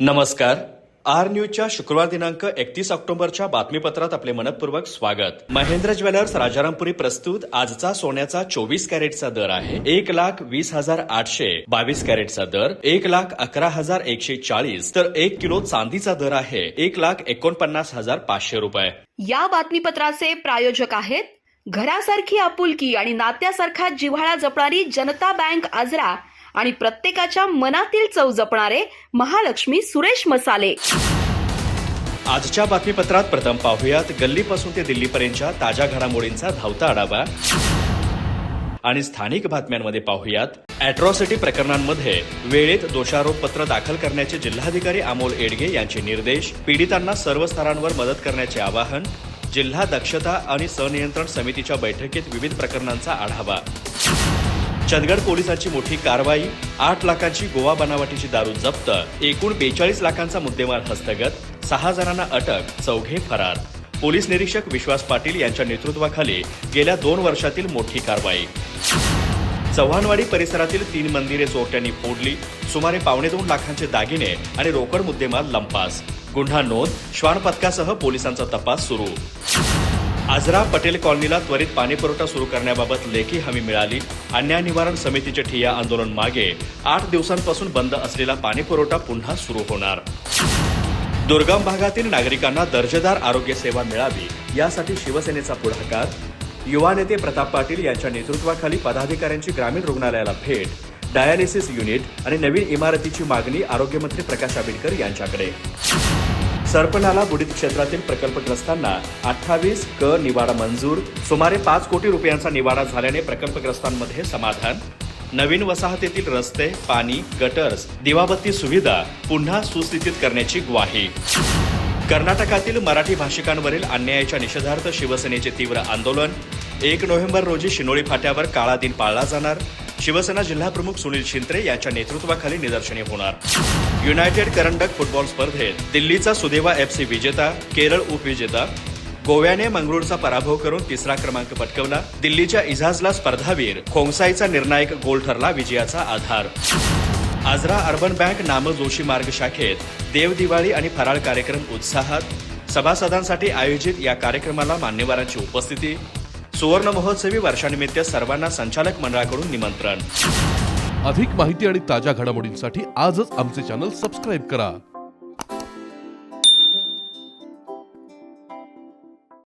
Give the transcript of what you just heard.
नमस्कार. आर न्यूजच्या शुक्रवार दिनांक एकतीस ऑक्टोबरच्या बातमीपत्रात आपले मनपूर्वक स्वागत. महेंद्र ज्वेलर्स राजारामपुरी प्रस्तुत आजचा सोन्याचा चोवीस कॅरेटचा दर आहे. एक लाख वीस हजार आठशे बावीस कॅरेटचा दर एक लाख अकरा हजार एकशे चाळीस तर एक किलो चांदीचा दर आहे. एक लाख एकोणपन्नास हजार पाचशे रुपये. या बातमीपत्राचे प्रायोजक आहेत घरासारखी आपुलकी आणि नात्यासारखा जिव्हाळा जपणारी जनता बँक आजरा आणि प्रत्येकाच्या मनातील चव जपणारे महालक्ष्मी सुरेश मसाले. आजच्या बातमीपत्रात प्रथम पाहुयात. गल्लीपासून ते दिल्लीपर्यंतच्या ताज्या घडामोडींचा धावता आढावा. आणि स्थानिक बातम्यांमध्ये पाहुयात. अॅट्रॉसिटी प्रकरणांमध्ये वेळेत दोषारोपपत्र दाखल करण्याचे जिल्हाधिकारी अमोल एडगे यांचे निर्देश पीडितांना सर्व स्तरांवर मदत करण्याचे आवाहन जिल्हा दक्षता आणि सनियंत्रण समितीच्या बैठकीत विविध प्रकरणांचा आढावा. चंदगड पोलिसांची मोठी कारवाई आठ लाखांची गोवा बनावटीची दारू जप्त एकूण बेचाळीस लाखांचा मुद्देमाल हस्तगत सहा जणांना अटक चौघे फरार. पोलीस निरीक्षक विश्वास पाटील यांच्या नेतृत्वाखाली गेल्या दोन वर्षातील मोठी कारवाई. चव्हाणवाडी परिसरातील तीन मंदिरे चोरट्यांनी फोडली सुमारे पावणे दोन लाखांचे दागिने आणि रोकड मुद्देमाल लंपास. गुन्हा नोंद श्वान पथकासह पोलिसांचा तपास सुरू. आजरा पटेल कॉलनीला त्वरित पाणीपुरवठा सुरू करण्याबाबत लेखी हमी मिळाली. अन्याय निवारण समितीचे ठिय्या आंदोलन मागे. आठ दिवसांपासून बंद असलेला पाणीपुरवठा पुन्हा सुरू होणार. दुर्गम भागातील नागरिकांना दर्जेदार आरोग्य सेवा मिळावी यासाठी शिवसेनेचा पुढाकार. युवा नेते प्रताप पाटील यांच्या नेतृत्वाखाली पदाधिकाऱ्यांची ग्रामीण रुग्णालयाला भेट. डायालिसिस युनिट आणि नवीन इमारतीची मागणी आरोग्यमंत्री प्रकाश आंबेडकर यांच्याकडे. सरपणाला बुडीत क्षेत्रातील प्रकल्पग्रस्तांना अठ्ठावीस क निवाडा मंजूर. सुमारे पाच कोटी रुपयांचा निवाडा झाल्याने प्रकल्पग्रस्तांमध्ये समाधान. नवीन वसाहतीतील रस्ते पाणी गटर्स दिवाबत्ती सुविधा पुन्हा सुस्थितीत करण्याची ग्वाही. कर्नाटकातील मराठी भाषिकांवरील अन्यायाच्या निषेधार्थ शिवसेनेचे तीव्र आंदोलन. एक नोव्हेंबर रोजी शिनोळी फाट्यावर काळा दिन पाळला जाणार. शिवसेना जिल्हाप्रमुख सुनील शिंत्रे यांच्या नेतृत्वाखाली निदर्शने होणार. युनायटेड करंडक फुटबॉल स्पर्धेत दिल्लीचा सुदेवा एफ सी विजेता केरळ उपविजेता गोव्याने मंगळूरचा पराभव करून तिसरा क्रमांक पटकवला. दिल्लीच्या इजाजला स्पर्धावीर खोंगसाईचा निर्णायक गोल ठरला विजयाचा आधार. आजरा अर्बन बँक नाम जोशी मार्ग शाखेत देवदिवाळी आणि फराळ कार्यक्रम उत्साहात सभासदांसाठी आयोजित या कार्यक्रमाला मान्यवरांची उपस्थिती सुवर्ण महोत्सवी वर्षानिमित्त सर्वांना संचालक मंडळाकडून निमंत्रण. अधिक माहिती आणि ताज्या घडामोडींसाठी आजच आमचे चॅनल सबस्क्राईब करा.